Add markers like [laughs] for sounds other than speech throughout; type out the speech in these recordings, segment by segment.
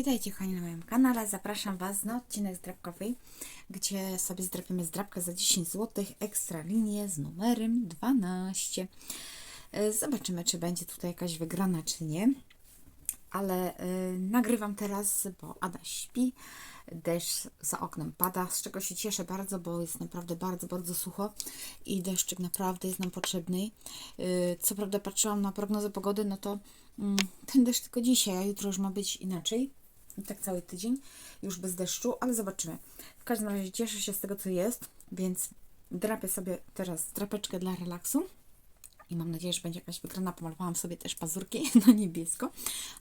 Witajcie kochani na moim kanale. Zapraszam Was na odcinek zdrabkowy, gdzie sobie zdrapiemy zdrabkę za 10 zł, ekstra linię z numerem 12. E, Zobaczymy, czy będzie tutaj jakaś wygrana, czy nie. Ale y, nagrywam teraz, bo Ada śpi, deszcz za oknem pada, z czego się cieszę bardzo, bo jest naprawdę bardzo, bardzo sucho i deszczyk naprawdę jest nam potrzebny. Y, co prawda patrzyłam na prognozę pogody, no to mm, ten deszcz tylko dzisiaj, a jutro już ma być inaczej. I tak cały tydzień, już bez deszczu, ale zobaczymy. W każdym razie cieszę się z tego, co jest, więc drapię sobie teraz drapeczkę dla relaksu. I mam nadzieję, że będzie jakaś wygrana. Pomalowałam sobie też pazurki [laughs] na niebiesko.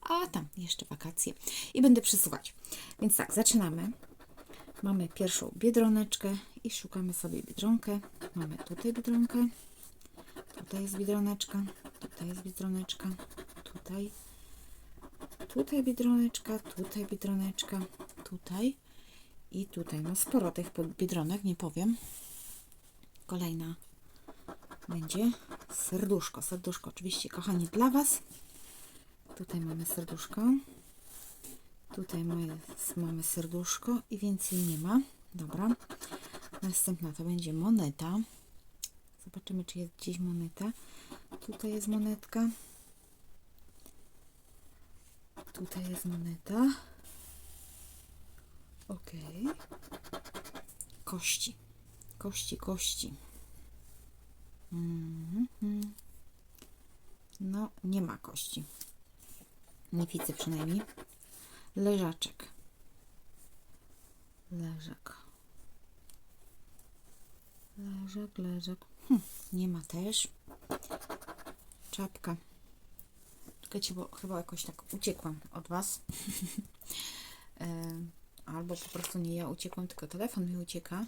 A tam jeszcze wakacje. I będę przesuwać. Więc tak, zaczynamy. Mamy pierwszą biedroneczkę i szukamy sobie biedronkę. Mamy tutaj biedronkę. Tutaj jest biedroneczka. Tutaj jest biedroneczka. Tutaj. Tutaj biedroneczka. Tutaj biedroneczka. Tutaj. I tutaj. No sporo tych biedronek, nie powiem. Kolejna będzie serduszko. Serduszko oczywiście, kochani, dla Was. Tutaj mamy serduszko. Tutaj mamy, mamy serduszko i więcej nie ma. Dobra. Następna to będzie moneta. Zobaczymy, czy jest gdzieś moneta. Tutaj jest monetka. Tutaj jest moneta. Ok. Kości. Kości, kości. Mhm. No, nie ma kości. Nie widzę przynajmniej. Leżaczek. Leżak. Leżak, leżak. Hm, nie ma też. Czapka. Bo chyba jakoś tak uciekłam od Was. [laughs] E, albo po prostu nie ja uciekłam, tylko telefon mi ucieka.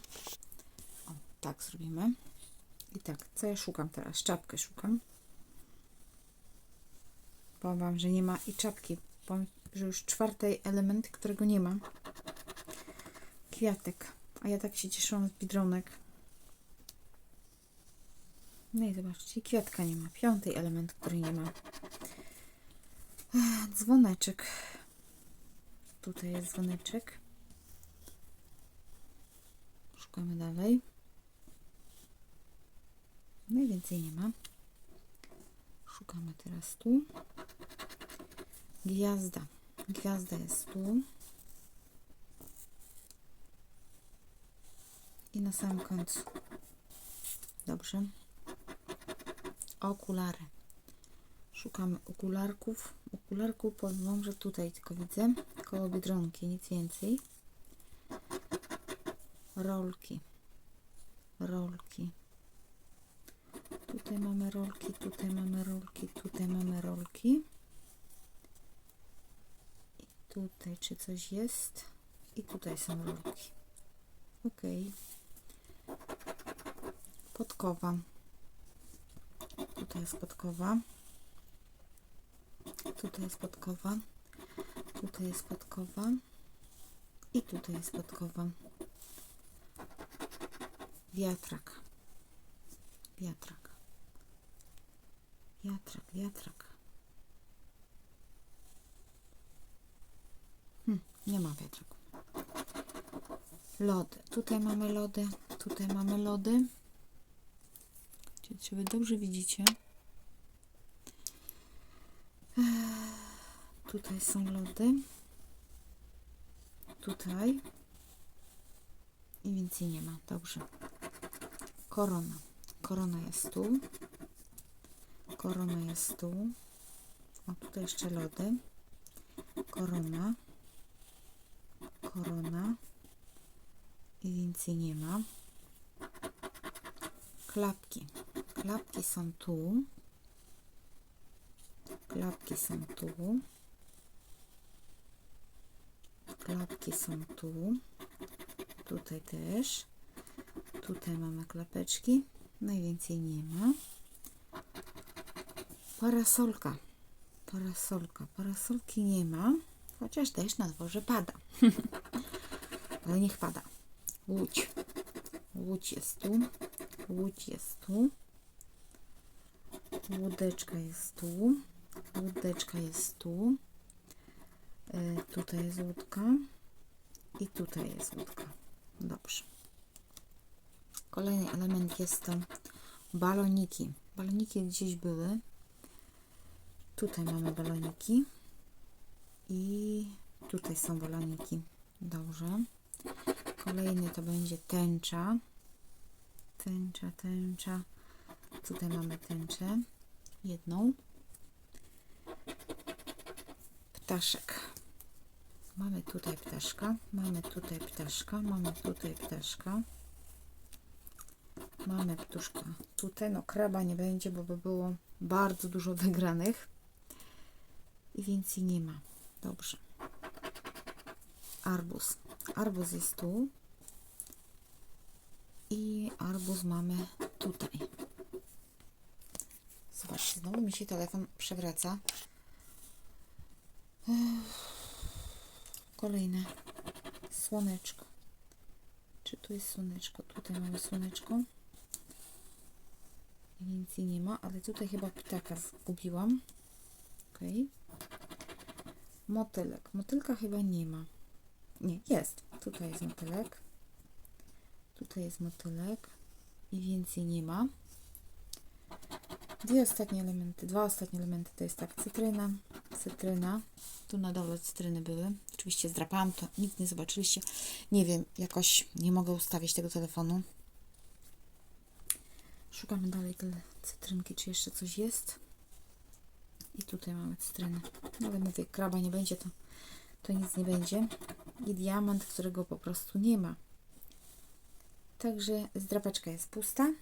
O, tak zrobimy. I tak, co ja szukam teraz? Czapkę szukam. Powiem Wam, że nie ma i czapki. Powiem, że już czwartej element, którego nie ma. Kwiatek. A ja tak się cieszyłam z bidronek. No i zobaczcie, kwiatka nie ma. Piątej element, który nie ma. Dzwoneczek. Tutaj jest dzwoneczek. Szukamy dalej. Najwięcej nie ma. Szukamy teraz tu. Gwiazda. Gwiazda jest tu. I na samym końcu. Dobrze. Okulary. Szukamy okularków. Okularku powiem wam, że tutaj tylko widzę. Koło biedronki, nic więcej. Rolki. Rolki. Tutaj mamy rolki, tutaj mamy rolki, tutaj mamy rolki. I tutaj czy coś jest? I tutaj są rolki. Ok. Podkowa. Tutaj jest podkowa. Tutaj jest podkowa. Tutaj jest podkowa. I tutaj jest podkowa. Wiatrak. Wiatrak. Wiatrak, wiatrak. Hm, nie ma wiatraku. Lody. Tutaj mamy lody, tutaj mamy lody. Czy wy dobrze widzicie? Tutaj są lody. Tutaj. I więcej nie ma. Dobrze. Korona. Korona jest tu. Korona jest tu. A tutaj jeszcze lody. Korona. Korona. I więcej nie ma. Klapki. Klapki są tu. Klapki są tu. Klapki są tu. Tutaj też. Tutaj mamy klapeczki. Najwięcej nie ma. Parasolka. Parasolka. Parasolki nie ma, chociaż też na dworze pada. [laughs] Ale niech pada. Łódź. Łódź jest tu. Łódź jest tu. Łódeczka jest tu. Łódeczka jest tu. Y, tutaj jest łódka i tutaj jest łódka. Dobrze. Kolejny element jest to baloniki. Baloniki gdzieś były. Tutaj mamy baloniki i tutaj są baloniki. Dobrze. Kolejny to będzie tęcza. Tęcza, tęcza. Tutaj mamy tęczę. Jedną. Ptaszek. Mamy tutaj ptaszka. Mamy tutaj ptaszka. Mamy tutaj ptaszka. Mamy ptuszka. Tutaj no kraba nie będzie, bo by było bardzo dużo wygranych. I więcej nie ma. Dobrze. Arbuz. Arbuz jest tu. I arbuz mamy tutaj. Zobaczcie, znowu mi się telefon przewraca. Kolejne. Słoneczko. Czy tu jest słoneczko? Tutaj mamy słoneczko. Więcej nie ma, ale tutaj chyba ptaka zgubiłam. Okej. Motylek. Motylka chyba nie ma. Nie, jest. Tutaj jest motylek. Tutaj jest motylek. I więcej nie ma. Dwie ostatnie elementy, dwa ostatnie elementy to jest tak, cytryna, cytryna. Tu na dole cytryny były. Oczywiście zdrapałam to, nikt nie zobaczyliście. Nie wiem, jakoś nie mogę ustawić tego telefonu. Szukamy dalej te cytrynki, czy jeszcze coś jest. I tutaj mamy cytrynę. No ale mówię, kraba nie będzie, to, to nic nie będzie. I diamant, którego po prostu nie ma. Także zdrapeczka jest pusta.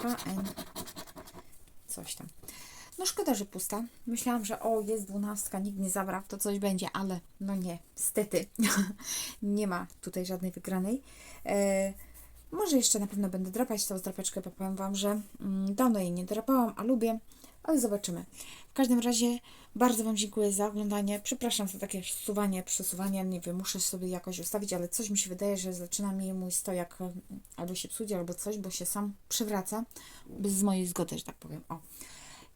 HN coś tam. No szkoda, że pusta. Myślałam, że o, jest dwunastka, nikt nie zabrał, to coś będzie, ale no nie, niestety [laughs] nie ma tutaj żadnej wygranej. E, może jeszcze na pewno będę drapać tą drapeczkę, bo powiem Wam, że mm, dawno jej nie drapałam, a lubię, ale zobaczymy. W każdym razie bardzo Wam dziękuję za oglądanie. Przepraszam za takie suwanie, przesuwanie, nie wiem, muszę sobie jakoś ustawić, ale coś mi się wydaje, że zaczyna mi mój stojak mm, albo się psuć, albo coś, bo się sam przewraca, bez mojej zgody, że tak powiem. O.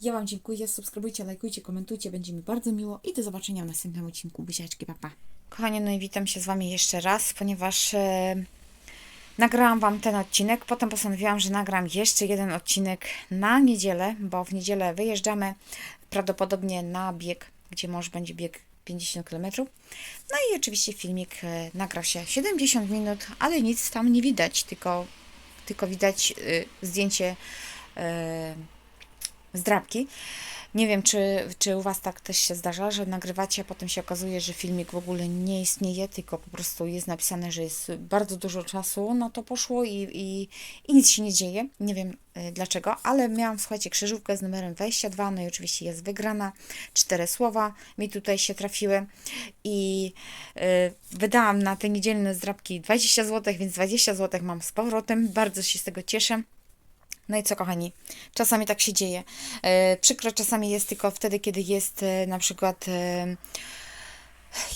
Ja Wam dziękuję, subskrybujcie, lajkujcie, komentujcie, będzie mi bardzo miło i do zobaczenia w następnym odcinku. Buziaczki, papa. Kochani, no i witam się z Wami jeszcze raz, ponieważ e, nagrałam Wam ten odcinek, potem postanowiłam, że nagram jeszcze jeden odcinek na niedzielę, bo w niedzielę wyjeżdżamy prawdopodobnie na bieg, gdzie mąż będzie bieg 50 km. No i oczywiście filmik e, nagra się 70 minut, ale nic tam nie widać, tylko, tylko widać y, zdjęcie y, zdrabki. Nie wiem, czy, czy u Was tak też się zdarza, że nagrywacie, a potem się okazuje, że filmik w ogóle nie istnieje, tylko po prostu jest napisane, że jest bardzo dużo czasu, no to poszło i, i, i nic się nie dzieje. Nie wiem y, dlaczego, ale miałam, słuchajcie, krzyżówkę z numerem 22, no i oczywiście jest wygrana. Cztery słowa mi tutaj się trafiły i y, wydałam na te niedzielne zdrabki 20 zł, więc 20 zł mam z powrotem. Bardzo się z tego cieszę. No i co, kochani? Czasami tak się dzieje. E, przykro czasami jest tylko wtedy, kiedy jest e, na przykład e,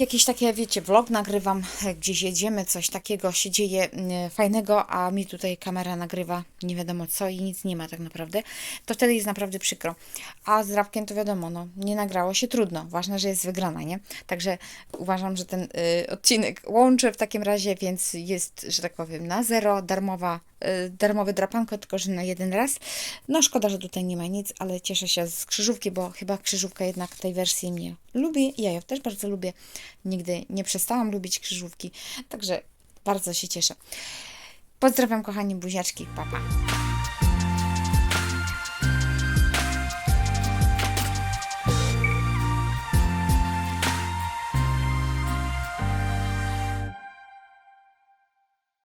jakieś takie, wiecie, vlog nagrywam, e, gdzieś jedziemy, coś takiego się dzieje e, fajnego, a mi tutaj kamera nagrywa nie wiadomo co i nic nie ma tak naprawdę, to wtedy jest naprawdę przykro. A z Rabkiem to wiadomo, no, nie nagrało się, trudno. Ważne, że jest wygrana, nie? Także uważam, że ten y, odcinek łączy w takim razie, więc jest, że tak powiem, na zero, darmowa, y, darmowe drapanko, tylko że na jeden raz. No szkoda, że tutaj nie ma nic, ale cieszę się z krzyżówki, bo chyba krzyżówka jednak tej wersji mnie lubi. Ja ją też bardzo lubię. Nigdy nie przestałam lubić krzyżówki, także bardzo się cieszę. Pozdrawiam kochani buziaczki, papa. Pa.